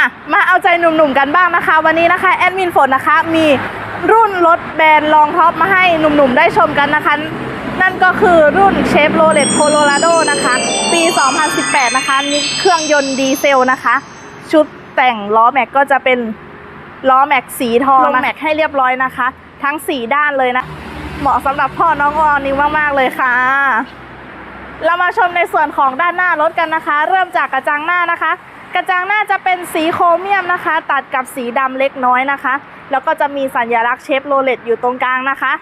มามาเอาใจหนุ่มๆกันบ้างนะคะ วันนี้นะคะแอดมินฝนนะคะมีรุ่นรถแบรนด์รองท็อปมาให้หนุ่มๆได้ชมกันนะคะ นั่นก็คือรุ่นเชฟโรเลตโคโลราโดนะคะ ปี 2018 นะคะนี่เครื่องยนต์ดีเซลนะคะ ชุดแต่งล้อแม็กก็จะเป็นล้อแม็กสีทองลงแม็กให้เรียบร้อยนะคะ ทั้ง 4 ด้านเลยนะ เหมาะสำหรับพ่อน้องออนิวมากๆเลยค่ะ เรามาชมในส่วนของด้านหน้ารถกันนะคะ เริ่มจากกระจังหน้านะคะ กระจังหน้าจะเป็นสีโครเมียมนะคะ ตัดกับสีดำเล็กน้อยนะคะ แล้วก็จะมีสัญลักษณ์เชฟโรเลตอยู่ตรงกลางนะคะ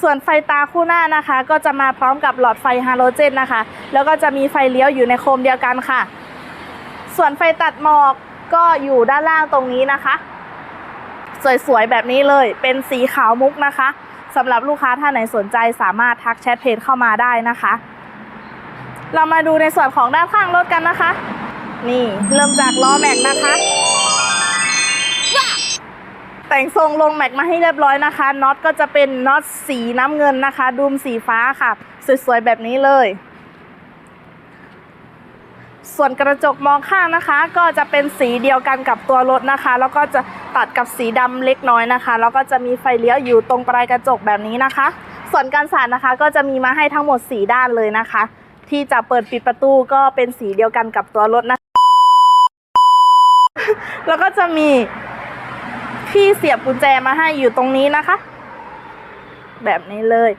ส่วนไฟตาคู่หน้านะคะ ก็จะมาพร้อมกับหลอดไฟฮาโลเจนนะคะ แล้วก็จะมีไฟเลี้ยวอยู่ในโคมเดียวกันค่ะ ส่วนไฟตัดหมอกก็อยู่ด้านล่างตรงนี้นะคะ สวยๆแบบนี้เลย เป็นสีขาวมุกนะคะสำหรับลูกค้าท่านไหนสนใจสามารถทักแชทเพจเข้ามาได้นะคะ เรามาดูในส่วนของด้านข้างรถกันนะคะ นี่เริ่มจากล้อแม็กนะคะ แต่งทรงลงแม็กมาให้เรียบร้อยนะคะน็อตก็จะเป็นน็อตสีน้ำเงินนะคะ ดูมสีฟ้าค่ะ สวยๆแบบนี้เลย ส่วนกระจกมองข้างนะคะ ก็จะเป็นสีเดียวกันกับตัวรถนะคะ แล้วก็จะตัดกับสีดำเล็กน้อยนะคะ แล้วก็จะมีไฟเลี้ยวอยู่ตรงปลายกระจกแบบนี้นะคะ ส่วนการสานนะคะก็จะมีมาให้ทั้งหมดสีด้านเลยนะคะที่จะเปิดปิดประตูก็เป็นสีเดียวกันกับตัวรถนะคะ แล้วก็จะมีที่เสียบกุญแจมาให้อยู่ตรงนี้นะคะ แบบนี้เลย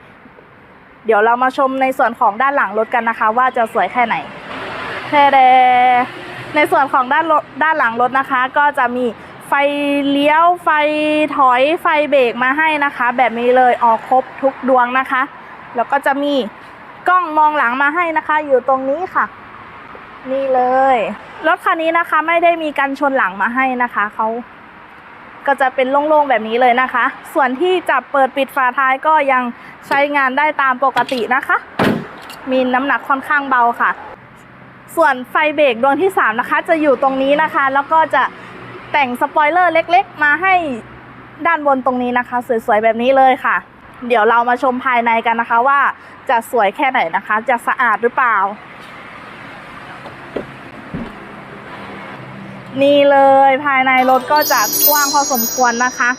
เดี๋ยวเรามาชมในส่วนของด้านหลังรถกันนะคะ ว่าจะสวยแค่ไหนแท้แดในส่วนของด้านรถด้านหลังรถนะคะ ก็จะมีไฟเลี้ยวไฟถอยไฟเบรกมาให้นะคะ แบบนี้เลยออกครบทุกดวงนะคะ แล้วก็จะมีกล้องมองหลังมาให้นะคะ อยู่ตรงนี้ค่ะ นี่เลย รถคันนี้นะคะไม่ได้มีกันชนหลังมาให้นะคะเขาก็จะเป็นโล่งๆแบบนี้เลยนะคะ ส่วนที่จะเปิดปิดฝาท้ายก็ยังใช้งานได้ตามปกตินะคะ มีน้ำหนักค่อนข้างเบาค่ะ ส่วนไฟเบรกดวงที่ 3 นะคะ จะอยู่ตรงนี้นะคะ แล้วก็จะแต่งสปอยเลอร์เล็กๆ มาให้ด้านบนตรงนี้นะคะ สวยๆแบบนี้เลยค่ะ เดี๋ยวเรามาชมภายในกันนะคะว่าจะสวยแค่ไหนนะคะ จะสะอาดหรือเปล่า นี่เลยภายในรถก็จะกว้างพอสมควรนะคะ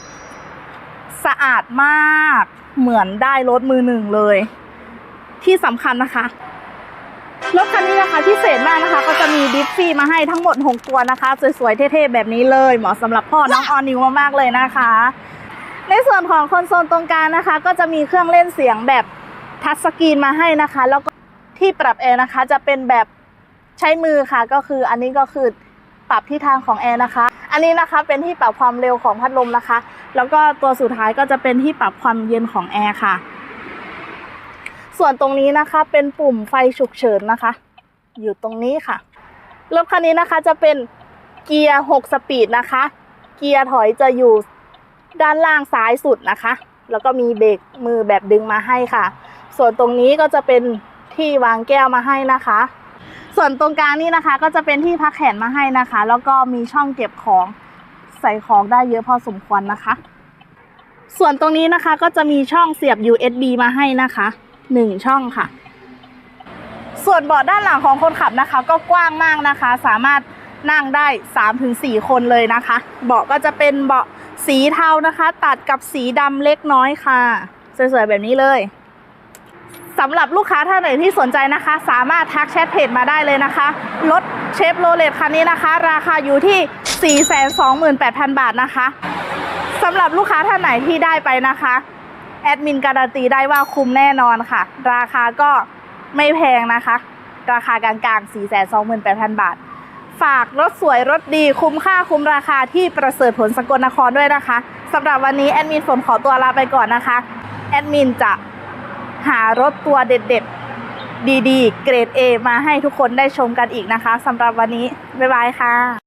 สะอาดมากเหมือนได้รถมือหนึ่งเลย ที่สำคัญนะคะรถคันนี้นะคะพิเศษมากนะคะ ก็จะมีดิฟฟี่มาให้ทั้งหมด 6 ตัวนะคะ สวยๆ เท่ๆ แบบนี้เลยเหมาะสำหรับพ่อน้องออนิวมากๆเลยนะคะ ในส่วนของคอนโซลตรงกลางนะคะ ก็จะมีเครื่องเล่นเสียงแบบทัชสกรีนมาให้นะคะ แล้วก็ที่ปรับแอร์นะคะ จะเป็นแบบใช้มือค่ะก็คืออันนี้ก็คือ ปรับที่ทางของแอร์นะคะ อันนี้นะคะเป็นที่ปรับความเร็วของพัดลมนะคะ แล้วก็ตัวสุดท้ายก็จะเป็นที่ปรับความเย็นของแอร์ค่ะ ส่วนตรงนี้นะคะเป็นปุ่มไฟฉุกเฉินนะคะ อยู่ตรงนี้ค่ะ รถคันนี้นะคะจะเป็นเกียร์6สปีดนะคะ เกียร์ถอยจะอยู่ด้านล่างซ้ายสุดนะคะ แล้วก็มีเบรกมือแบบดึงมาให้ค่ะ ส่วนตรงนี้ก็จะเป็นที่วางแก้วมาให้นะคะ ส่วนตรงกลางนี่นะคะ ก็จะเป็นที่พักแขนมาให้นะคะ แล้วก็มีช่องเก็บของใส่ของได้เยอะพอสมควรนะคะ ส่วนตรงนี้นะคะก็จะมีช่องเสียบ USB มาให้นะคะหนึ่งช่องค่ะ ส่วนเบาะด้านหลังของคนขับนะคะ ก็กว้างมากนะคะ สามารถนั่งได้ 3-4 คนเลยนะคะ เบาะก็จะเป็นเบาะสีเทานะคะ ตัดกับสีดำเล็กน้อยค่ะ สวยๆแบบนี้เลย สำหรับลูกค้าท่านไหนที่สนใจนะคะ สามารถทักแชทเพจมาได้เลยนะคะ รถเชฟโรเลตคันนี้นะคะ ราคาอยู่ที่ 428,000 บาทนะคะสำหรับลูกค้าท่านไหนที่ได้ไปนะคะ แอดมินการันตีได้ว่าคุ้มแน่นอนค่ะ ราคาก็ไม่แพงนะคะ ราคากลางๆ 428,000 บาท ฝากรถสวยรถดีคุ้มค่าคุ้มราคาที่ประเสริฐผลสกลนครด้วยนะคะสำหรับวันนี้แอดมินฝนขอตัวลาไปก่อนนะคะ แอดมินจะ หารถตัวเด็ดๆ ดีๆ เกรด A มาให้ทุกคนได้ชมกันอีกนะคะสำหรับวันนี้ บ๊ายบายค่ะ